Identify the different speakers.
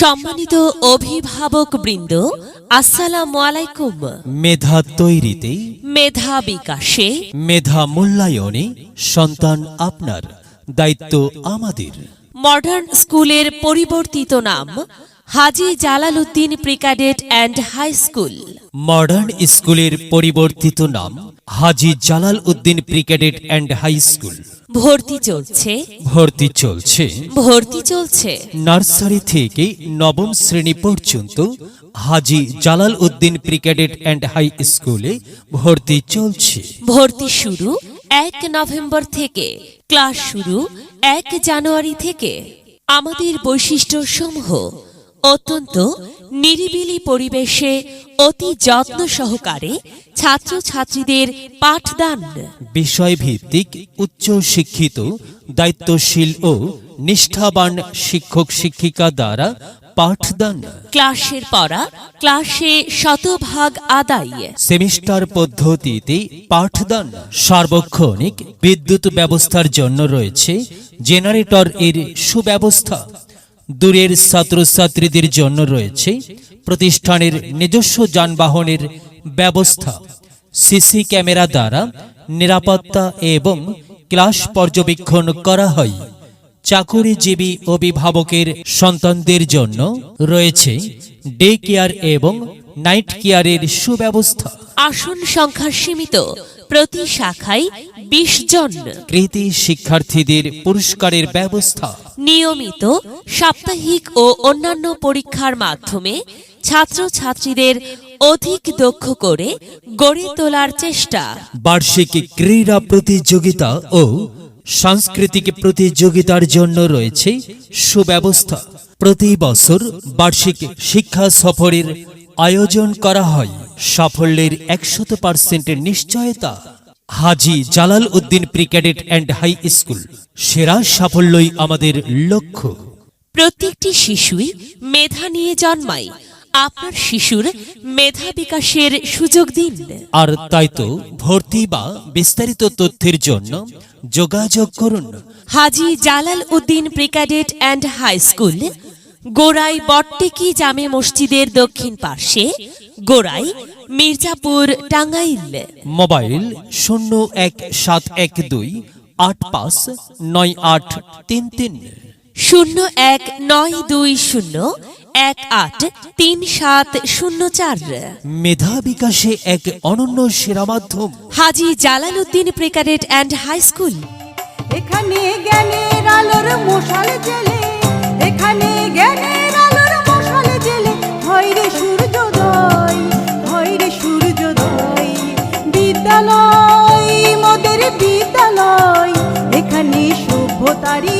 Speaker 1: সম্মানিত অভিভাবক বৃন্দ আসসালামু আলাইকুম।
Speaker 2: মেধা তৈরিতে
Speaker 1: মেধা বিকাশে
Speaker 2: মেধা মূল্যায়নে সন্তান আপনার দায়িত্ব আমাদের।
Speaker 1: মডার্ন স্কুলের পরিবর্তিত নাম Haji Jalaluddin precadet and high school.
Speaker 2: Modern স্কুলের পরিবর্তিত নাম Haji Jalal Uddin precadet and high school.
Speaker 1: ভর্তি চলছে।
Speaker 2: ভর্তি চলছে।
Speaker 1: ভর্তি চলছে।
Speaker 2: নার্সারি থেকে নবম শ্রেণি পর্যন্ত Haji Jalal Uddin precadet and high স্কুলে ভর্তি চলছে।
Speaker 1: ভর্তি শুরু এক নভেম্বর থেকে। ক্লাস শুরু এক জানুয়ারি থেকে। আমাদের বৈশিষ্ট্য সমূহ অত্যন্ত নিরিবিলি পরিবেশে অতি যত্ন সহকারে ছাত্রছাত্রীদের পাঠদান।
Speaker 2: বিষয়ভিত্তিক উচ্চ শিক্ষিত দায়িত্বশীল ও নিষ্ঠাবান শিক্ষক শিক্ষিকা দ্বারা পাঠদান।
Speaker 1: ক্লাসের পড়া ক্লাসে শতভাগ আদায়।
Speaker 2: সেমিস্টার পদ্ধতিতে পাঠদান। সার্বক্ষণিক বিদ্যুৎ ব্যবস্থার জন্য রয়েছে জেনারেটর এর সুব্যবস্থা। দূরের ছাত্রছাত্রীদের জন্য রয়েছে প্রতিষ্ঠানের নিজস্ব যানবাহনের ব্যবস্থা, সিসি ক্যামেরা দ্বারা নিরাপত্তা এবং ক্লাস পর্যবেক্ষণ করা হয়। চাকুরিজীবী অভিভাবকের সন্তানদের জন্য রয়েছে ডে কেয়ার এবং নাইট কেয়ারের সুব্যবস্থা।
Speaker 1: আসন সংখ্যা সীমিত। প্রতি শাখায় বিশ জন
Speaker 2: কৃতি শিক্ষার্থীদের পুরস্কারের ব্যবস্থা।
Speaker 1: নিয়মিত সাপ্তাহিক ও অন্যান্য পরীক্ষার মাধ্যমে ছাত্রছাত্রীদের অধিক দক্ষ করে গড়ে তোলার চেষ্টা।
Speaker 2: বার্ষিক ক্রীড়া প্রতিযোগিতা ও সাংস্কৃতিক প্রতিযোগিতার জন্য রয়েছে সুব্যবস্থা। প্রতি বছর বার্ষিক শিক্ষা সফরের আয়োজন করা হয়। সাফল্যের একশত পার্সেন্টের নিশ্চয়তা। Haji Jalal Uddin precadet and high school সেরা সাফল্যই আমাদের লক্ষ্য।
Speaker 1: প্রত্যেকটি শিশুই মেধা নিয়ে জন্মায় আপনার শিশুর মেধা বিকাশের সুযোগ দিন।
Speaker 2: আর তাই তো ভর্তি বা বিস্তারিত তথ্যের জন্য যোগাযোগ করুন।
Speaker 1: Haji Jalal Uddin precadet and high school Gorai বট্টিকি জামে মসজিদের দক্ষিণ পার্শ্বে গোড়াই মির্জাপুর টাঙ্গাইল।
Speaker 2: মোবাইল শূন্য এক সাত এক দুই আট পাঁচ নয় আট তিন তিন।
Speaker 1: শূন্য এক নয় দুই শূন্য এক আট তিন সাত শূন্য চার।
Speaker 2: মেধা বিকাশে এক অনন্য সেরা মাধ্যম।
Speaker 1: Haji Jalal Uddin precadet and high school.
Speaker 3: এখানে জ্ঞানের আলোর মশাল জেলে এখানে জ্ঞানের বিদ্যালয় মোদের বিদ্যালয়। এখানে সভ্যতারই